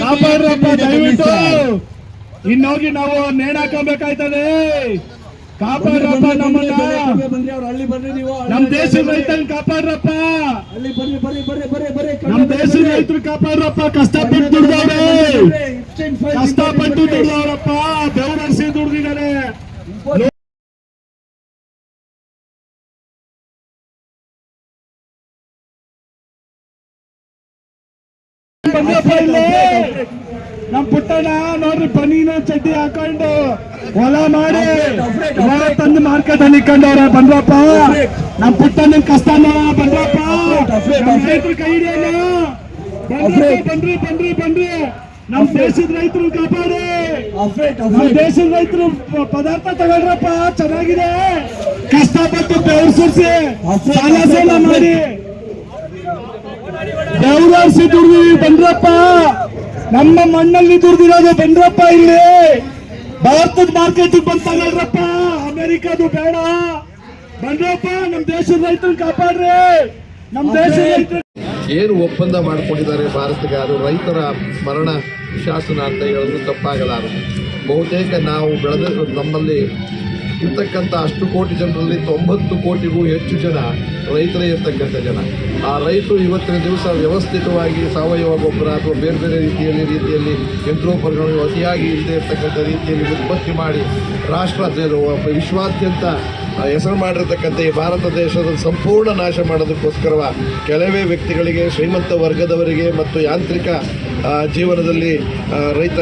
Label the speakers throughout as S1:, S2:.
S1: ಕಾಪಾಡ್ರಪ್ಪ ದಯವಿಟ್ಟು. ಇನ್ನೋಗಿ ನಾವು ನೇಣಾಕಬೇಕಾಯ್ತದೆ ಕಾಪಾಡ್ರಪ್ಪ ನಮ್ಮನ್ನ
S2: ಬಂದ್ರಿ ಅವ್ರು ಹಳ್ಳಿ ಬರ್ರಿ ನೀವು
S1: ನಮ್ ದೇಶದ ರೈತನ್ ಕಾಪಾಡ್ರಪ್ಪ. ನಮ್ ದೇಶದ ರೈತರು ಕಾಪಾಡ್ರಪ್ಪ ಕಷ್ಟಪಟ್ಟು ದುಡ್ದವ್ರೆ. ಕಷ್ಟಪಟ್ಟು ದುಡ್ದವ್ರಪ್ಪ ಬೆವರಸಿ ದುಡ್ದಿದ್ದಾರೆ. ನಮ್ ಪುಟ್ಟಣ ನೋಡ್ರಿ ಬನೀನ ಚಡ್ಡಿ ಹಾಕೊಂಡು ಹೊಲ ಮಾಡಿ ಹೊಲ ತಂದು ಮಾರ್ಕೆಟ್ ಅಲ್ಲಿ ಇಕ್ಕಂಡವ್ರ. ಬಂದ್ರಪ್ಪ. ನಮ್ ಪುಟ್ಟಣ್ಣ ಕಷ್ಟ ಬಂದ್ರಪ್ಪ. ರೈತರು ಕೈ ಬನ್ರಿ ಬನ್ರಿ ಬನ್ರಿ ನಮ್ ದೇಶದ ರೈತರು ಕಾಪಾಡಿ. ನಮ್ ದೇಶದ ರೈತರು ಪದಾರ್ಥ ತಗೊಳ್ರಪ್ಪ. ಚೆನ್ನಾಗಿದೆ. ಕಷ್ಟಪಟ್ಟು ಬೆವರು ಸುರಿಸಿ ಸಾಲ ಸಾಲ ಮಾಡಿ. ಬೆವರಸಿ ದುಡ್ದಿವಿ ಬಂದ್ರಪ್ಪ ನಮ್ಮ ಮಣ್ಣಲ್ಲಿ ದುಡ್ದಿರೋದು ಬಂದ್ರಪ್ಪ ಇಲ್ಲಿ. ಭಾರತದ ಮಾರ್ಕೆಟ್ ಬಂದ್ ತಗೊಳ್ರಪ್ಪ ಅಮೆರಿಕದು ಬೇಡ. ಬಂದ್ರಪ್ಪ ನಮ್ ದೇಶದ ರೈತರು ಕಾಪಾಡ್ರಿ. ನಮ್ ದೇಶದ ರೈತರು
S3: ಏನು ಒಪ್ಪಂದ ಮಾಡಿಕೊಂಡಿದ್ದಾರೆ ಭಾರತಕ್ಕೆ? ಅದು ರೈತರ ಮರಣ ಶಾಸನ ಅಂತ ಹೇಳೋದು ತಪ್ಪಾಗಲಾರದು. ಬಹುತೇಕ ನಾವು ಬೆಳೆದ ನಮ್ಮಲ್ಲಿ ಇರ್ತಕ್ಕಂಥ ಅಷ್ಟು ಕೋಟಿ ಜನರಲ್ಲಿ ತೊಂಬತ್ತು ಕೋಟಿಗೂ ಹೆಚ್ಚು ಜನ ರೈತರೇ ಇರ್ತಕ್ಕಂಥ ಜನ. ಆ ರೈತರು ಇವತ್ತಿನ ದಿವಸ ವ್ಯವಸ್ಥಿತವಾಗಿ ಸಾವಯವ ಗೊಬ್ಬರ ಅಥವಾ ಬೇರೆ ಬೇರೆ ರೀತಿಯಲ್ಲಿ ರೀತಿಯಲ್ಲಿ ಯಂತ್ರೋಪಕರಣಗಳು ಅತಿಯಾಗಿ ಇಲ್ಲದೆ ಇರ್ತಕ್ಕಂಥ ರೀತಿಯಲ್ಲಿ ಉತ್ಪತ್ತಿ ಮಾಡಿ ರಾಷ್ಟ್ರ ವಿಶ್ವಾದ್ಯಂತ ಹೆಸರು ಮಾಡಿರ್ತಕ್ಕಂಥ ಈ ಭಾರತ ದೇಶದ ಸಂಪೂರ್ಣ ನಾಶ ಮಾಡೋದಕ್ಕೋಸ್ಕರ ಕೆಲವೇ ವ್ಯಕ್ತಿಗಳಿಗೆ, ಶ್ರೀಮಂತ ವರ್ಗದವರಿಗೆ ಮತ್ತು ಯಾಂತ್ರಿಕ ಜೀವನದಲ್ಲಿ ರೈತ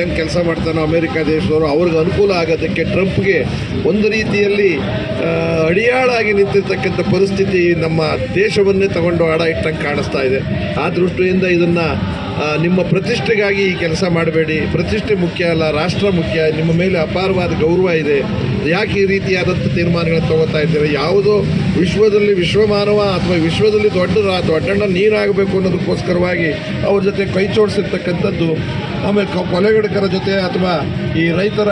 S3: ಏನು ಕೆಲಸ ಮಾಡ್ತಾನೋ ಅಮೇರಿಕ ದೇಶದವರು, ಅವ್ರಿಗೆ ಅನುಕೂಲ ಆಗೋದಕ್ಕೆ ಟ್ರಂಪ್ಗೆ ಒಂದು ರೀತಿಯಲ್ಲಿ ಅಡಿಯಾಳಾಗಿ ನಿಂತಿರ್ತಕ್ಕಂಥ ಪರಿಸ್ಥಿತಿ ನಮ್ಮ ದೇಶವನ್ನೇ ತಗೊಂಡು ಆಡ ಇಟ್ಟಂಗೆ ಕಾಣಿಸ್ತಾ ಇದೆ. ಆ ದೃಷ್ಟಿಯಿಂದ ಇದನ್ನು ನಿಮ್ಮ ಪ್ರತಿಷ್ಠೆಗಾಗಿ ಈ ಕೆಲಸ ಮಾಡಬೇಡಿ. ಪ್ರತಿಷ್ಠೆ ಮುಖ್ಯ ಅಲ್ಲ, ರಾಷ್ಟ್ರ ಮುಖ್ಯ. ನಿಮ್ಮ ಮೇಲೆ ಅಪಾರವಾದ ಗೌರವ ಇದೆ. ಯಾಕೆ ಈ ರೀತಿಯಾದಂಥ ತೀರ್ಮಾನಗಳನ್ನು ತಗೋತಾ ಇದ್ದೀರಾ? ಯಾವುದೋ ವಿಶ್ವದಲ್ಲಿ ವಿಶ್ವಮಾನವ ಅಥವಾ ವಿಶ್ವದಲ್ಲಿ ದೊಡ್ಡ ದೊಡ್ಡಣ್ಣ ನೀರಾಗಬೇಕು ಅನ್ನೋದಕ್ಕೋಸ್ಕರವಾಗಿ ಅವ್ರ ಜೊತೆ ಕೈ ಜೋಡಿಸಿರ್ತಕ್ಕಂಥದ್ದು, ಆಮೇಲೆ ಕೊಲೆಗಡಕರ ಜೊತೆ ಅಥವಾ ಈ ರೈತರ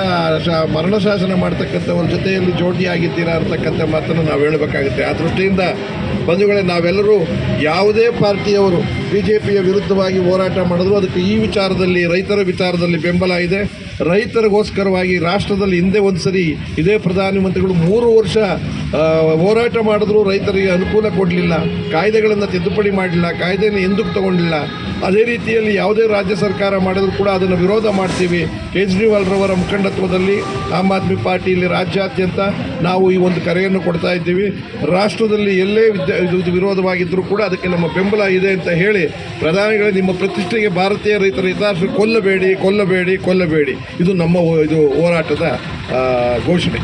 S3: ಮರಣ ಶಾಸನ ಮಾಡ್ತಕ್ಕಂಥವ್ರ ಜೊತೆಯಲ್ಲಿ ಜೋಡಿಯಾಗಿದ್ದೀರಾ ಅಂತಕ್ಕಂಥ ಮಾತನ್ನು ನಾವು ಹೇಳಬೇಕಾಗುತ್ತೆ. ಆ ದೃಷ್ಟಿಯಿಂದ ಬಂಧುಗಳೇ, ನಾವೆಲ್ಲರೂ ಯಾವುದೇ ಪಾರ್ಟಿಯವರು ಬಿ ಜೆ ಪಿಯ ವಿರುದ್ಧವಾಗಿ ಹೋರಾಟ ಮಾಡಿದ್ರು, ಅದಕ್ಕೆ ಈ ವಿಚಾರದಲ್ಲಿ, ರೈತರ ವಿಚಾರದಲ್ಲಿ ಬೆಂಬಲ ಇದೆ. ರೈತರಿಗೋಸ್ಕರವಾಗಿ ರಾಷ್ಟ್ರದಲ್ಲಿ ಹಿಂದೆ ಒಂದು ಸರಿ ಇದೇ ಪ್ರಧಾನಮಂತ್ರಿಗಳು ಮೂರು ವರ್ಷ ಹೋರಾಟ ಮಾಡಿದ್ರು, ರೈತರಿಗೆ ಅನುಕೂಲ ಕೊಡಲಿಲ್ಲ, ಕಾಯ್ದೆಗಳನ್ನು ತಿದ್ದುಪಡಿ ಮಾಡಲಿಲ್ಲ, ಕಾಯ್ದೆಯನ್ನು ಎಂದಕ್ಕೆ ತಗೊಂಡಿಲ್ಲ. ಅದೇ ರೀತಿಯಲ್ಲಿ ಯಾವುದೇ ರಾಜ್ಯ ಸರ್ಕಾರ ಮಾಡಿದ್ರು ಕೂಡ ಅದನ್ನು ವಿರೋಧ ಮಾಡ್ತೀವಿ. ಕೇಜ್ರಿವಾಲ್ರವರ ಮುಖಂಡತ್ವದಲ್ಲಿ ಆಮ್ ಆದ್ಮಿ ಪಾರ್ಟಿಯಲ್ಲಿ ರಾಜ್ಯಾದ್ಯಂತ ನಾವು ಈ ಒಂದು ಕರೆಯನ್ನು ಕೊಡ್ತಾ ಇದ್ದೀವಿ. ರಾಷ್ಟ್ರದಲ್ಲಿ ಎಲ್ಲೇ ವಿರೋಧವಾಗಿದ್ದರೂ ಕೂಡ ಅದಕ್ಕೆ ನಮ್ಮ ಬೆಂಬಲ ಇದೆ ಅಂತ ಹೇಳಿ ಪ್ರಧಾನಿಗಳೇ ನಿಮ್ಮ ಪ್ರತಿಷ್ಠೆಗೆ ಭಾರತೀಯ ರೈತರ ಹಿತಾಸ ಕೊಲ್ಲಬೇಡಿ ಕೊಲ್ಲಬೇಡಿ ಕೊಲ್ಲಬೇಡಿ. ಇದು ನಮ್ಮ ಇದು ಹೋರಾಟದ ಘೋಷಣೆ.